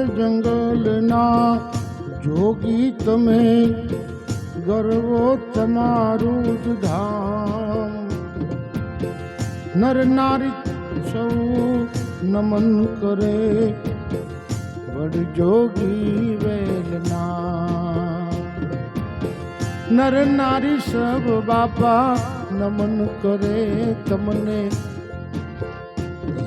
જંગલના જોગી તમે ગર્વો તમારું જ ધામ નર નારી સૌ નમન કરે વડ જોગી વેલના નર નારી સબ બાપા નમન કરે તમને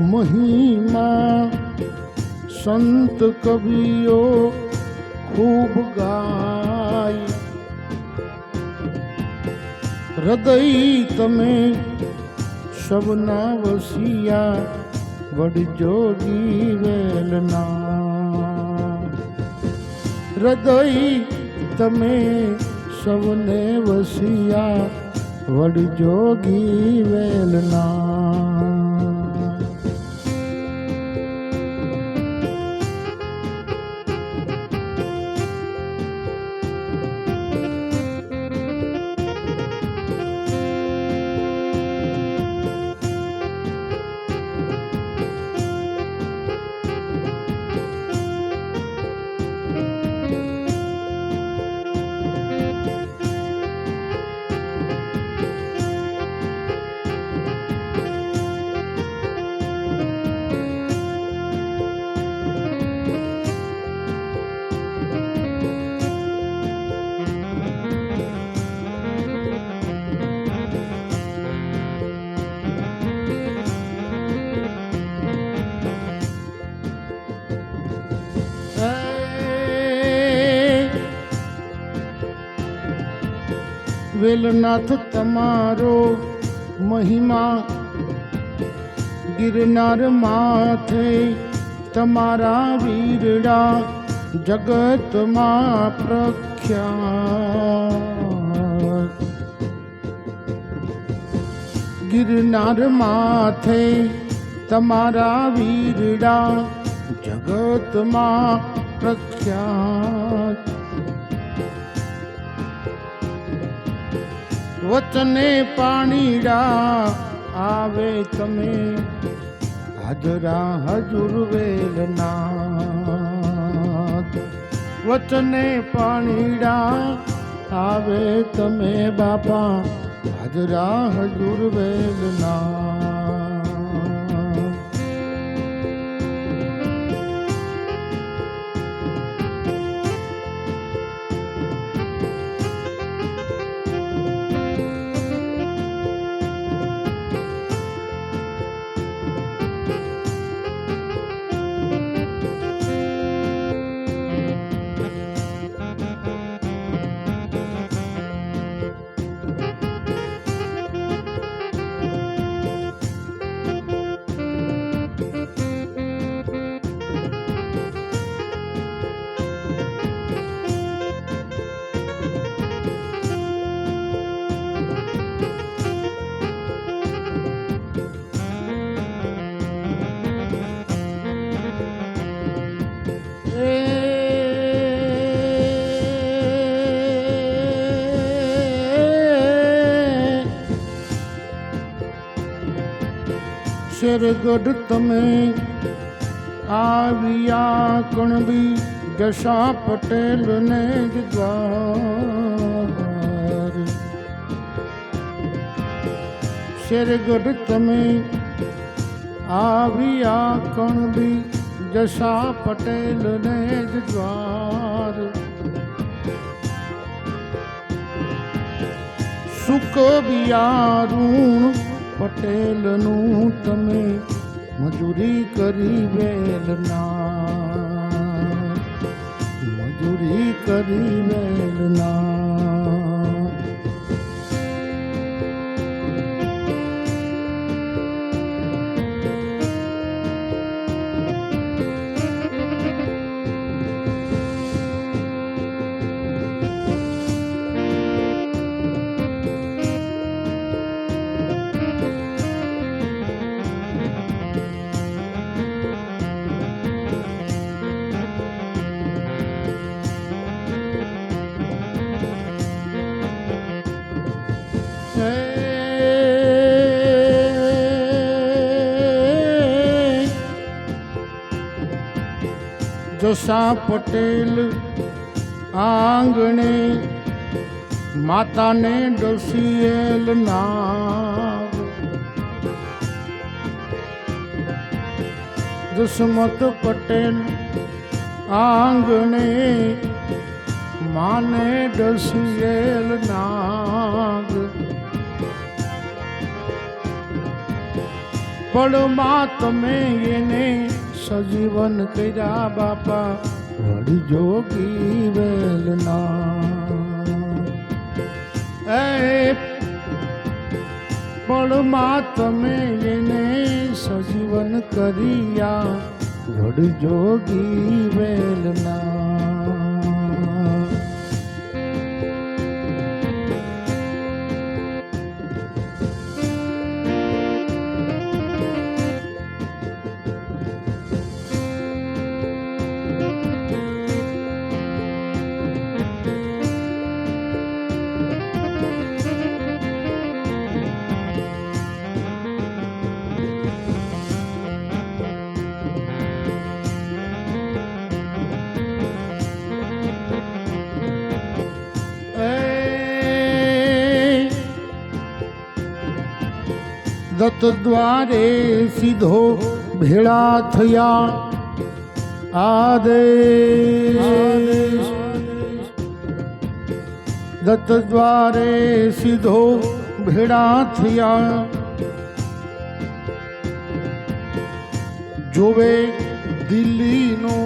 महिमा, संत कवियो खूब गाय हृदय तमे सबना वसिया बड़ जोगी वेलना हृदय तमे सबने वसिया बड़ जोगी वेलना વેલનાથ તમારો મહિમા ગિરનાર માથે તમારા વીરડા જગતમાં પ્રખ્યાત ગિરનાર માથે તમારા વીરડા જગતમાં પ્રખ્યાત વચને પાણીડા આવે તમે. હાજરા હજુર વેલના વચને પાણીડા આવે તમે બાપા. હાજરા હજુર વેલનાથ. મેરગઢ તમે આવ્યા કણબી જશા પટેલને જ દ્વાર. શેરગઢ તમે આવ્યા કણબી જશા પટેલને જ દ્વાર. સુખ બિયારૂણ પટેલનું તમે મજૂરી કરી વેલના મજૂરી કરી વેલના જસા પટેલ આંગણે માતાને ડસીએલ ના દુષ્મત પટેલ આંગણે માને ડસીએલ નાગ. પડમાં તમે એને સજીવન કર્યા બાપા, વળી જોગી વેલના. એ પડમાં તમે એને સજીવન કર્યા, વળી જોગી વેલના. દત્ત દ્વારે સીધો ભેળા થયા આદેશ દત્ત દ્વારે સીધો ભેળા થયા જોવે દિલ્હીનો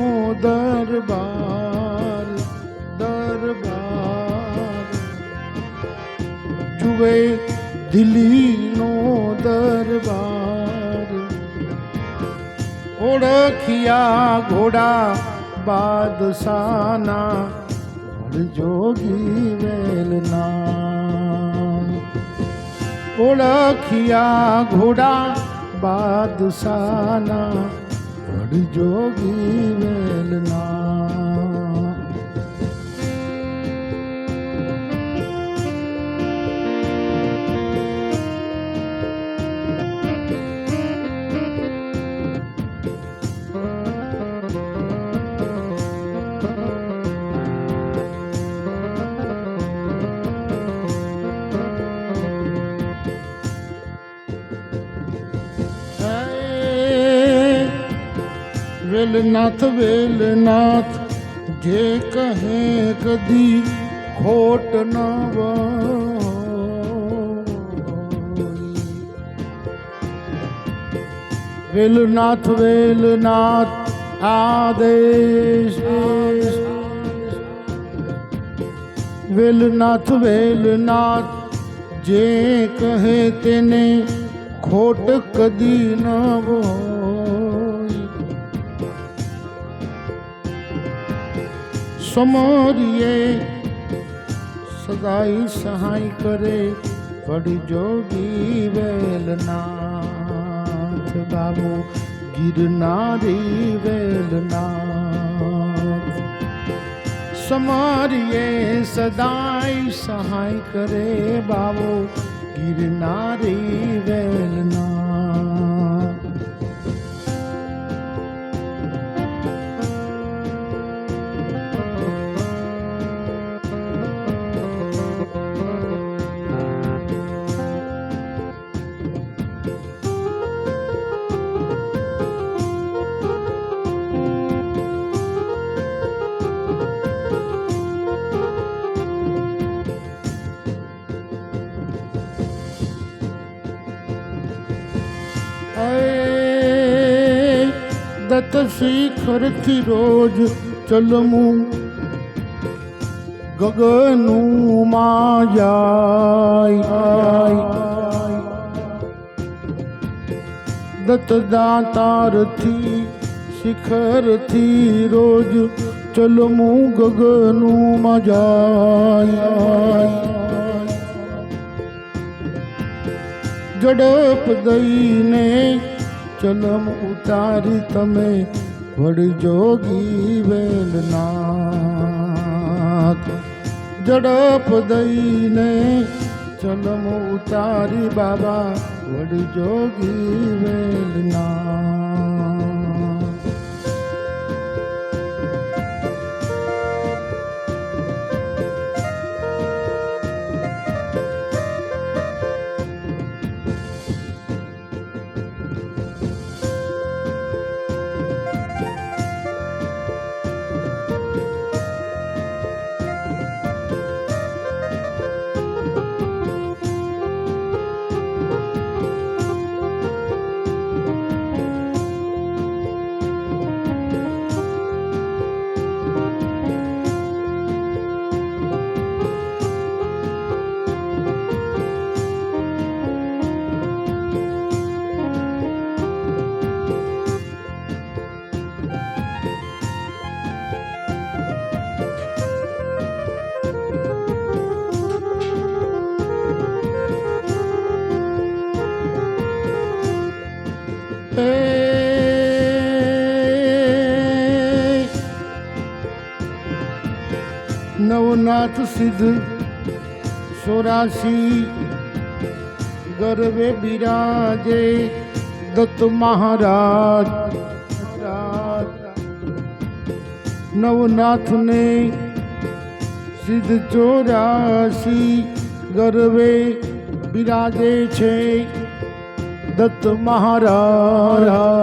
દરબાર દરબાર જુએ દિલ્હીનો દરબાર ઓળખિયા ઘોડા બાદશાના જોગી વેલના ઓળખિયા ઘોડા બાદશાના જોગી વેલના वेलनाथ वेलनाथ, जे कहें कदी खोट न वेलनाथ वेलनाथ, आदेश। वेलनाथ वेलनाथ, जे कहे तेने खोट कदी न वो समोरिए। सदाई सहाय करे, बड़ी जोगी वेलनाथ बाबू, गिरनारी वेलनाथ। समारिए, सदाई सहाय करे बाबू, गिरनारी वेलनाथ। શિખરથી રોજ ચલમું. ગગનું માયા દત્ત દાતારથી શિખરથી રોજ ચલમું ગગનું મજાય ઝડપ દઈને ચલમ ઉતારી તમે વડજોગી વેલનાથ ઝડપ દઈને ચલમ ઉતારી બાબા વડજોગી વેલનાથ रघुनाथ सिद्ध, सोरासी, गर्वे विराजे दत्त महाराज। नवनाथ ने सिद्ध चौरासी, गर्वे विराजे छे, दत्त महाराज।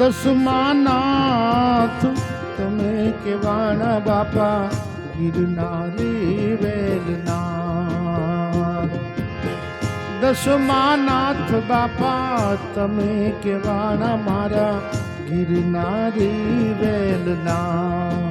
દસમાનાથ. તમે કેવાના બાપા ગિરનારી વેલના દસમાનાથ બાપા તમે કેવાના મારા ગિરનારી વેલનાથ.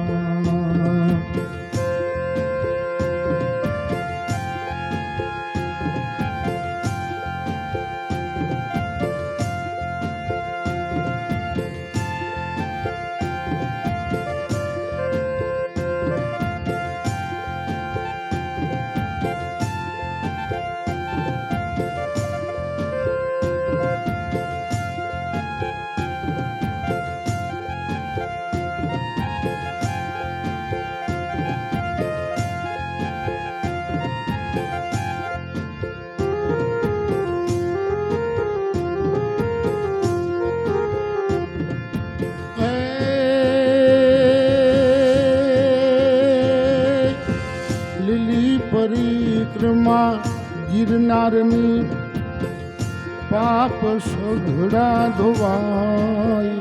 સઘળા ધોવાય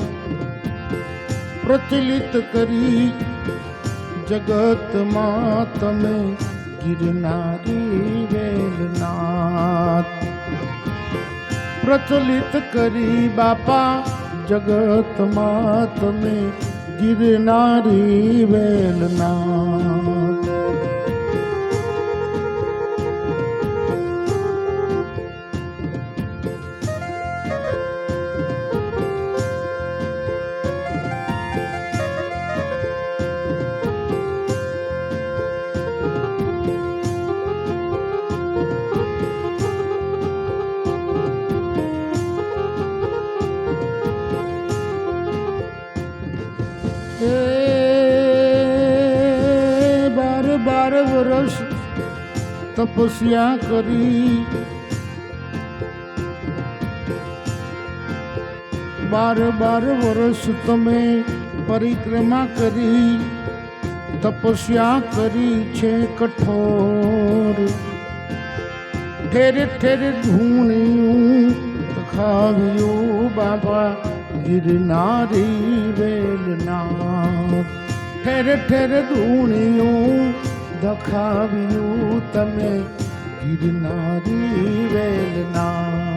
પ્રચલિત કરી જગતમાં તમે ગિરનારી વેલનાથ પ્રચલિત કરી બાપા જગતમાં તમે ગિરનારી વેલનાથ તપસ્યા કરી બાર બાર વર્ષ તમે પરિક્રમા કરી તપસ્યા કરી છે કઠોર ઠેરે ઠેરે ધૂણિયું ખાવ્યું બાબા ગિરનારી વેલના ઠેર ઠેર ધૂણિયું દખાવ્યું તમે ગિરનારી વેલના.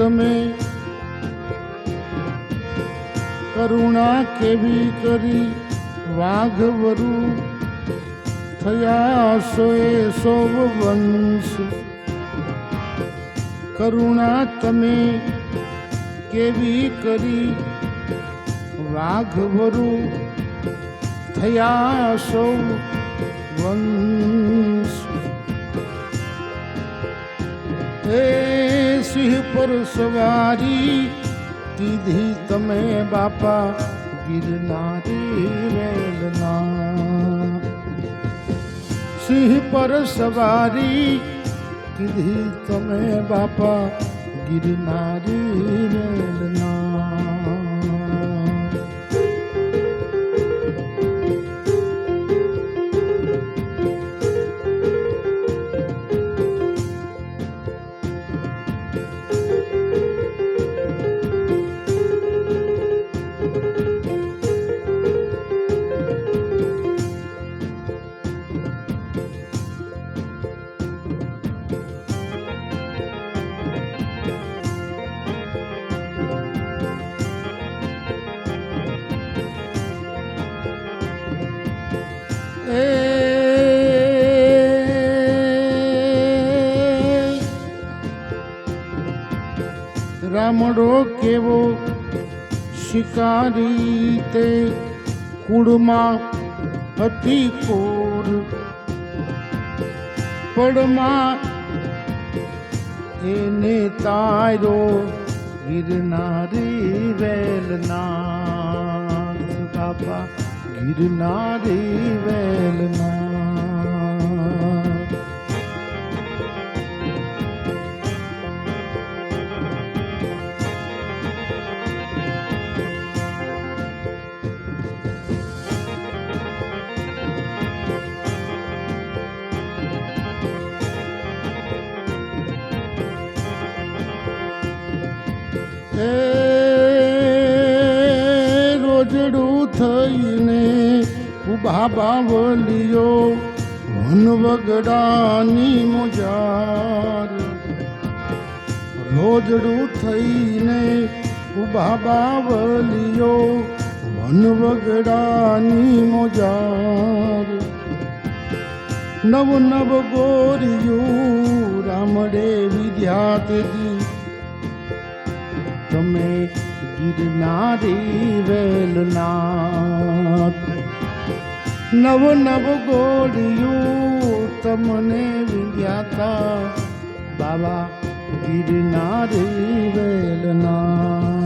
તમે કરુણા કેવી કરી વાઘ વરુ થયા સોએ સૌ વંશ? કરુણા તમે કેવી કરી વાઘવરુ થયા સૌ વંશ? સિંહ પર સવારી કીધી તમે બાપા ગિરનારી વેલના સિંહ પર સવારી કીધી તમે બાપા ગિરનારી વેલના શિકારી તે કુળમાં હતી કોર. પડમાં એને તારો ગિરનારી વેલના બાપા ગિરનારી વેલનાથ. બાવલિયો, વન વગડાની મુજાર. રોજડું થઈને ઊભા બાવલિયો, વન વગડાની મોજાર. નવ નવ ગોરિયું, રામડે વિદ્યા તેજી તમે ગિરનારી વેલનાથ. નવ નવ ગોળિયું તમને વિદ્યાતા બાબા ગિરનારી વેલનાથ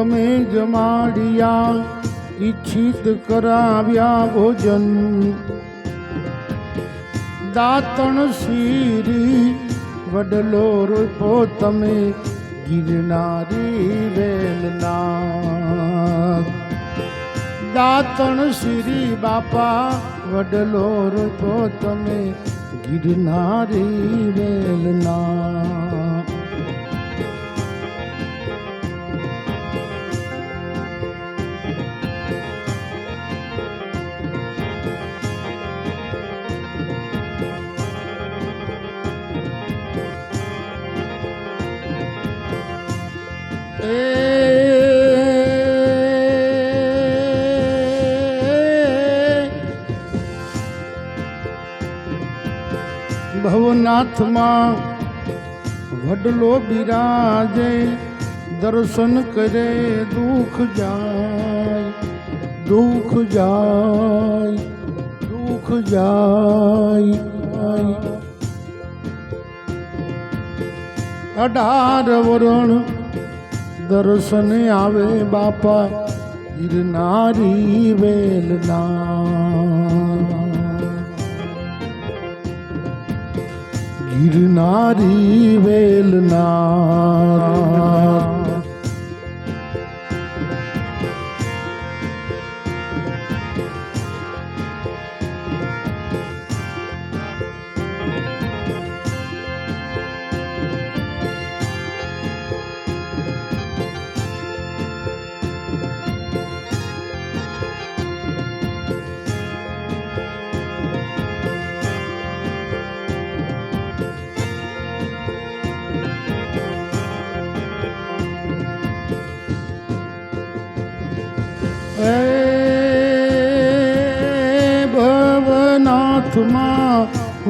તમે જમાડ્યા ઈચ્છિત કરાવ્યા ભોજન. દાતણ શીરી, વડલો રૂપો તમે ગિરનારી વેલના દાતણ શ્રી બાપા, વડલો રૂપો તમે ગિરનારી વેલના ભવનાથમાં વડલો બિરાજે, દર્શન કરે, દુઃખ જાય દુઃખ જાય દુઃખ જાય. અઢાર વરણ દર્શન આવે બાપા ગિરનારી વેલના. திருநாரி வேலுநார்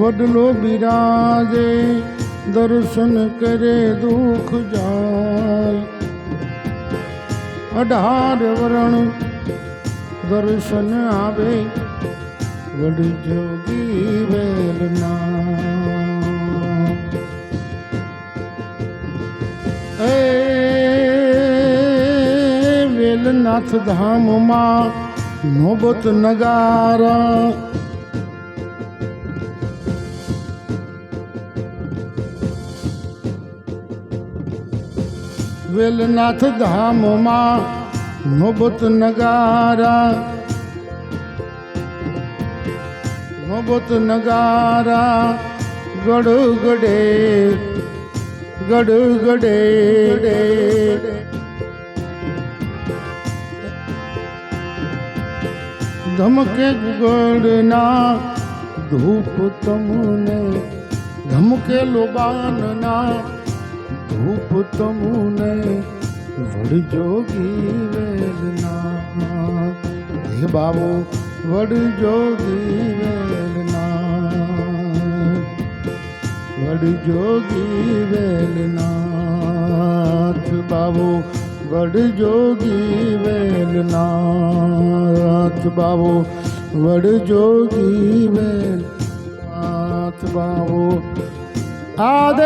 વડલો બિરાજે, દર્શન કરે દુઃખ જાય અઢાર વરણ દર્શન આવે, વડ જોગી વેલના. એ વેલનાથ ધામમાં નોબત નગારા વેલનાથ ધામમાં નોબત નગારા. નોબત નગારા. ગડ ગડે ગડ ગડે ધમકે ગુગળના ધૂપ તમને, ધમકે લોબાનના ધૂપ તમને વડજોગી વેલના હે બાબો વડજોગી વેલના વડજોગી વેલનાથ બાબો વડજોગી વેલનાથ બાબો વડજોગી વેલનાથ બાબો 阿弟，